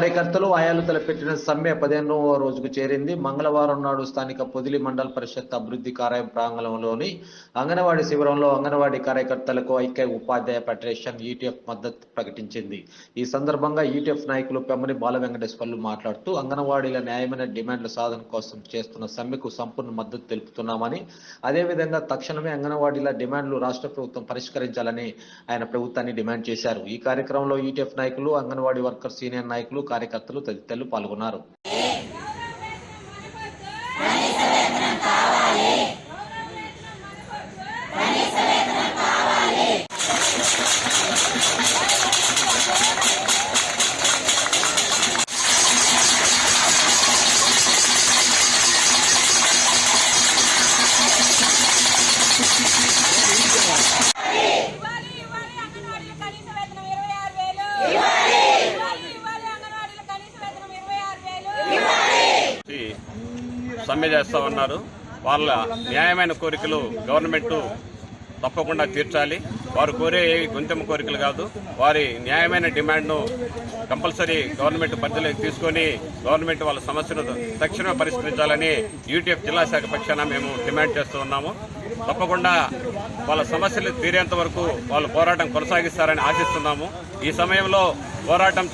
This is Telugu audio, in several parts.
కార్యకర్తలు ఆయాలు తలపెట్టిన సమ్మె పదిహేనవ రోజుకు చేరింది. మంగళవారం నాడు స్థానిక పొదిలి మండల పరిషత్ అభివృద్ధి కార్య ప్రాంగణంలోని అంగన్వాడీ శిబిరంలో అంగన్వాడీ కార్యకర్తలకు ఐక్య ఉపాధ్యాయ ఫెడరేషన్ ఈటీఎఫ్ మద్దతు ప్రకటించింది. ఈ సందర్భంగా ఈటీఎఫ్ నాయకులు పెమ్మని బాల వెంకటేశ్వర్లు మాట్లాడుతూ అంగన్వాడీల న్యాయమైన డిమాండ్ల సాధన కోసం చేస్తున్న సమ్మెకు సంపూర్ణ మద్దతు తెలుపుతున్నామని అదేవిధంగా తక్షణమే అంగన్వాడీల డిమాండ్లు రాష్ట్ర ప్రభుత్వం పరిష్కరించాలని ఆయన ప్రభుత్వాన్ని డిమాండ్ చేశారు. ఈ కార్యక్రమంలో ఈటీఎఫ్ నాయకులు అంగన్వాడీ వర్కర్ సీనియర్ నాయకులు కార్యకర్తలు తదితరులు పాల్గొన్నారు. సమ్మె చేస్తూ ఉన్నారు. వాళ్ళ న్యాయమైన కోరికలు గవర్నమెంట్ తప్పకుండా తీర్చాలి. వారు కోరే ఏవి గొంతెమ్మ కోరికలు కాదు. వారి న్యాయమైన డిమాండ్ను కంపల్సరీ గవర్నమెంట్ పరిధిలోకి తీసుకొని గవర్నమెంట్ వాళ్ళ సమస్యను తక్షణమే పరిష్కరించాలని యూటీఎఫ్ జిల్లా శాఖ పక్షాన మేము డిమాండ్ చేస్తూ ఉన్నాము. తప్పకుండా వాళ్ళ సమస్యలు తీరేంత వరకు వాళ్ళు పోరాటం కొనసాగిస్తారని ఆశిస్తున్నాము. ఈ సమయంలో పోరాటం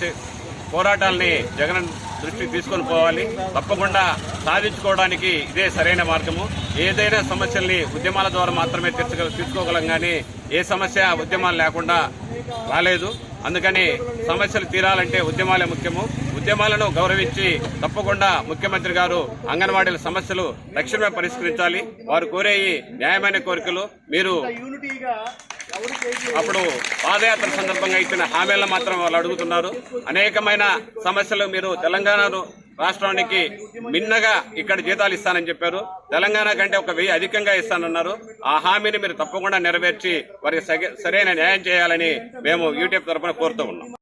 పోరాటాల్ని జగన్ దృష్టికి తీసుకొని పోవాలి తప్పకుండా సాధించుకోవడానికి ఇదే సరైన మార్గము. ఏదైనా సమస్యల్ని ఉద్యమాల ద్వారా మాత్రమే తీర్చగల తీసుకోగలం కానీ ఏ సమస్య ఉద్యమాలు లేకుండా రాలేదు. అందుకని సమస్యలు తీరాలంటే ఉద్యమాలే ముఖ్యము. ఉద్యమాలను గౌరవించి తప్పకుండా ముఖ్యమంత్రి గారు అంగన్వాడీల సమస్యలు తక్షణమే పరిష్కరించాలి. వారు కోరే న్యాయమైన కోరికలు మీరు అప్పుడు పాదయాత్ర సందర్భంగా ఇచ్చిన హామీలను మాత్రం వాళ్ళు అడుగుతున్నారు. అనేకమైన సమస్యలు మీరు తెలంగాణను రాష్ట్రానికి మిన్నగా ఇక్కడ జీతాలు ఇస్తానని చెప్పారు. తెలంగాణ కంటే ఒక వెయ్యి అధికంగా ఇస్తానన్నారు. ఆ హామీని మీరు తప్పకుండా నెరవేర్చి వారికి సగ- సరైన న్యాయం చేయాలని మేము యూట్యూబ్ తరఫున కోరుతూ ఉన్నాం.